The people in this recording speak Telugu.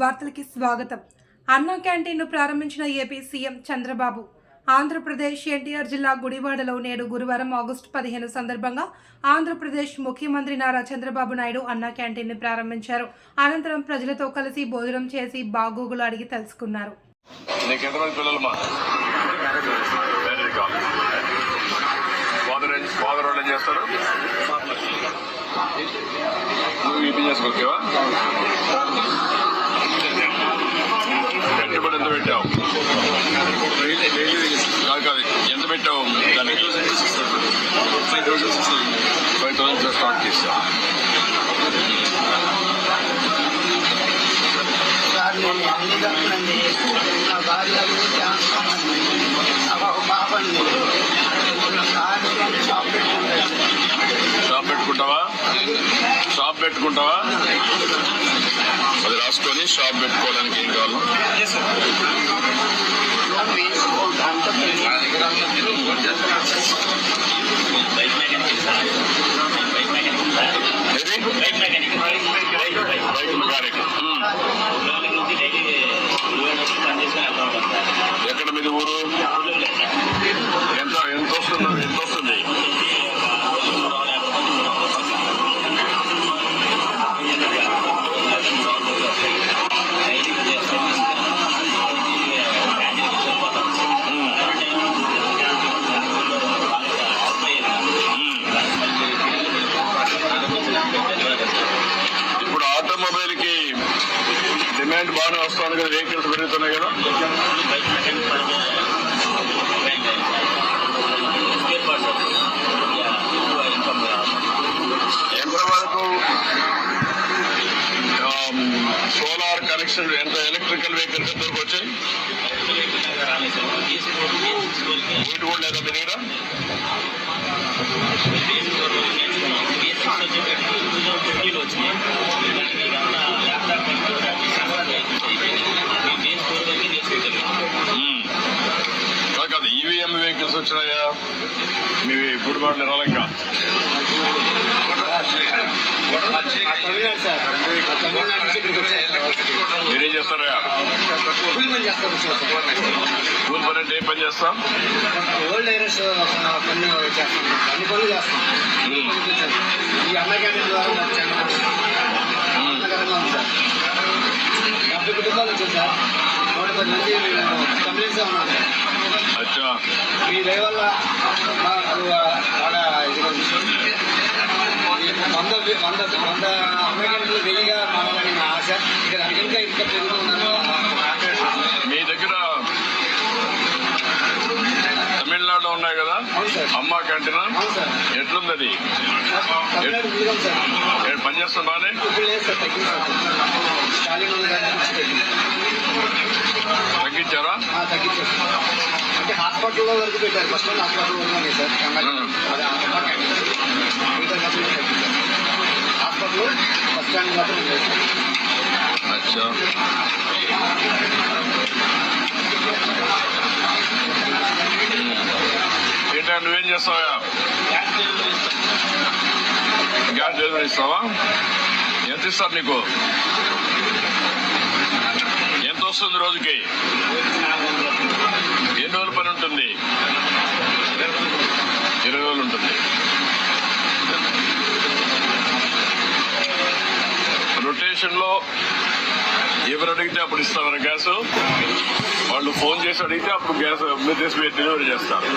వార్తలకి స్వాగతం. అన్నా క్యాంటీన్ను ప్రారంభించిన AP CM Chandrababu. Andhra Pradesh NTR జిల్లా గుడివాడలో నేడు గురువారం ఆగస్టు పదిహేను సందర్భంగా ఆంధ్రప్రదేశ్ ముఖ్యమంత్రి నారా చంద్రబాబు నాయుడు అన్నా క్యాంటీన్ను ప్రారంభించారు. అనంతరం ప్రజలతో కలిసి భోజనం చేసి బాగోగులు అడిగి తెలుసుకున్నారు. నీకు ఎంత పెట్టావు? కాదు కాదు. ఎంత పెట్టావు? దానికి ఫైవ్ థౌసండ్ స్టార్ట్ చేసావు సార్ నేను అన్ని నా భార్య షాప్ పెట్టుకుంటావా? షాప్ పెట్టుకుంటావా? అది రాసుకొని షాప్ పెట్టుకోవడానికి ఏం కావాలి అంత ఏది? Bike mechanic. మ్మ్. ఎక్కడ మీది ఊరు ఇప్పుడు ఆటోమొబైల్కి డిమాండ్ బాగానే వస్తుంది కదా వెహికల్స్ పెరుగుతున్నాయి కదా? ఎంత వరకు సోలార్ కనెక్షన్ ఎంత ఎలక్ట్రికల్ వెహికల్స్ ఎంతవరకు వచ్చాయి Hmm. ఈవీఎం వెహికల్స్ వచ్చినాయా? మీ గుడిబాట్లు రాలే మీరేం చేస్తారా కూలి పని అంటే ఏం పని చేస్తాం? ఓల్డ్ ఐరస్ పని చేస్తాను అన్ని పనులు చేస్తాను. అన్ని పనులు చేస్తాను. ఈ అన్న క్యాంటీన్ ద్వారా నాకు చాలా ఆనందకరంగా ఉంది సార్. డెబ్బై కుటుంబాలు వచ్చాయి సార్. నూట పది మంది కంప్లైంట్స్ ఉన్నాను సార్. అచ్చా. మీ దయ వల్ల వంద వంద అమెరికన్లు వెయ్యిగా మారాలని నా ఆశ. ఇక దానికి ఇంకా ఇంకా పెరుగుతుందని మీ దగ్గర తమిళనాడులో ఉన్నాయి కదా? అమ్మ సార్. ఎట్లుంది అది తమిళనాడు దిగాం సార్ ఏ పని చేస్తాం బానే ఇప్పుడు లేదు సార్ తగ్గింది సార్ ఖాళీగా ఉంది కానీ కొంచెం తగ్గింది. తగ్గించారా. అంటే హాస్పిటల్లో వరకు పెట్టారు. ఫస్ట్ హాస్పిటల్ వరకు ఉన్నాయి సార్. బస్ మాత్రం అచ్చా. ఏంటంటే నువ్వేం చేస్తావా గ్యాస్ డెలివరీ ఇస్తావా? ఎంత ఇస్తారు నీకు? ఎంత వస్తుంది రోజుకి? రొటేషన్లో ఎవరు అడిగితే అప్పుడు ఇస్తామని గ్యాస్. వాళ్ళు ఫోన్ చేసి అడిగితే అప్పుడు గ్యాస్ మీరు డెలివరీ చేస్తారు.